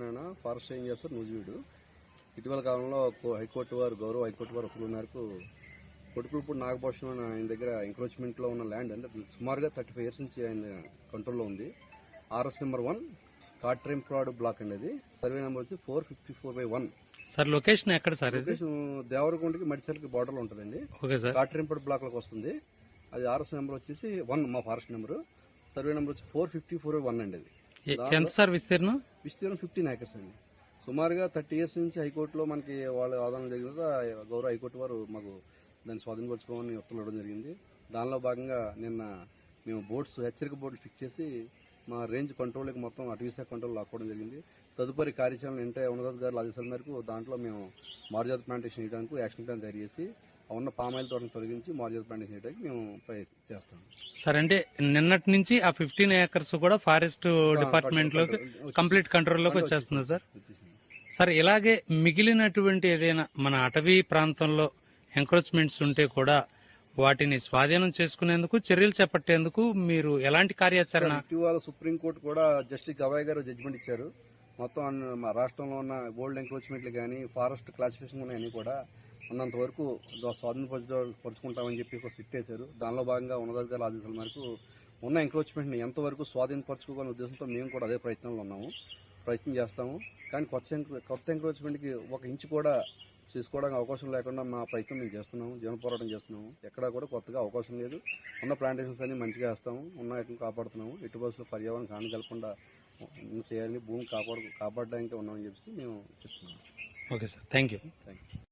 Satyanarayana forest range officer Nuzvid ఇటీవల కాలంలో high court వారు గౌరవ హైకోర్టు వారు ఒప్పుకున్న మేరకు కొడుకులపూడి నాగభూషణం ఆయన దగ్గర ఎంక్రోచ్మెంట్లో ఉన్న ల్యాండ్ అంటే సుమారుగా థర్టీ ఫైవ్ ఇయర్స్ నుంచి ఆయన కంట్రోల్లో ఉంది. ఆర్ఎస్ నెంబర్ వన్ కాట్రేమ్ ప్రాడ్ బ్లాక్ అండి అది. సర్వే నెంబర్ వచ్చి four fifty four by one sir location ఎక్కడ సార్ లొకేషన్ దేవరకొండకి మడిచర్లకి బార్డర్లో ఉంటుందండి. కాట్రేంపడి బ్లాక్లోకి వస్తుంది. అది ఆర్ఎస్ నెంబర్ వచ్చేసి వన్ మా ఫారెస్ట్ నెంబర్ సర్వే నెంబర్ వచ్చి ఫోర్ ఫిఫ్టీ ఫోర్ వన్ అండి అది. ఎంత సార్ విస్తీర్ణం? విస్తీర్ణం ఫిఫ్టీన్ ఏకర్స్ అండి. సుమారుగా థర్టీ ఇయర్స్ నుంచి హైకోర్టులో మనకి వాళ్ళ ఆదాయం జరిగిన గౌరవ హైకోర్టు వారు మాకు దాన్ని స్వాధీనపరచుకోమని ఉత్తర్వులు ఇవ్వడం జరిగింది. దానిలో భాగంగా నిన్న మేము బోర్డ్స్ హెచ్చరిక బోర్డులు ఫిక్స్ చేసి మా రేంజ్ కంట్రోల్కి మొత్తం అటవీ శాఖ కంట్రోల్ లాక్కోవడం జరిగింది. తదుపరి కార్యాచరణ ఏంటంటే ఉన్నతాధికారుల ఆదేశాల మేరకు దాంట్లో మేము మారుజాత ప్లాంటేషన్ చేయడానికి యాక్షన్ ప్లాన్ తయారు చేసి ఉన్న పామాయిల్ తోటను తొలగించి మారుజాత ప్లాంటేషన్ చేయడానికి మేము ప్రయత్నం చేస్తాం. సార్ అంటే నిన్నటి నుంచి ఆ ఫిఫ్టీన్ ఏకర్స్ కూడా ఫారెస్ట్ డిపార్ట్మెంట్లోకి కంప్లీట్ కంట్రోల్లోకి వచ్చేస్తుంది సార్. సార్ ఇలాగే మిగిలినటువంటి ఏదైనా మన అటవీ ప్రాంతంలో ఎంక్రోచ్మెంట్స్ ఉంటే కూడా వాటిని స్వాధీనం చేసుకునేందుకు చర్యలు చేపట్టేందుకు మీరు ఎలాంటి కార్యాచరణ? ఇటీవల సుప్రీంకోర్టు కూడా జస్టిస్ గవాయ్ గారు జడ్జిమెంట్ ఇచ్చారు. మొత్తం రాష్ట్రంలో ఉన్న గోల్డ్ ఎంక్రోచ్మెంట్లు కానీ ఫారెస్ట్ క్లాసిఫికేషన్ ఉన్నాయని కూడా ఉన్నంత వరకు స్వాధీనపరచు పరుచుకుంటామని చెప్పి ఒక సిట్ వేశారు. దానిలో భాగంగా ఉన్నతాధికారుల ఆదేశాల మేరకు ఉన్న ఎంక్రోచ్మెంట్ని ఎంతవరకు స్వాధీనపరచుకోవాలనే ఉద్దేశంతో మేము కూడా అదే ప్రయత్నంలో ఉన్నాము. ప్రయత్నం చేస్తాము. కానీ కొత్త కొత్త ఎంక్రోచ్మెంట్కి ఒక ఇంచు కూడా చేసుకోవడానికి అవకాశం లేకుండా మా ప్రయత్నం మేము చేస్తున్నాము. జీవన పోరాటం చేస్తున్నాము. ఎక్కడా కూడా కొత్తగా అవకాశం లేదు. ఉన్న ప్లాంటేషన్స్ అన్ని మంచిగా వేస్తాము. ఉన్న వాటిని కాపాడుతున్నాము. ఎటు బస్సులో పర్యావరణం హాని కలగకుండా చేయాలని భూమి కాపాడు కాపాడడానికి ఉన్నామని చెప్పి మేము చెప్తున్నాము. Okay sir thank you thank you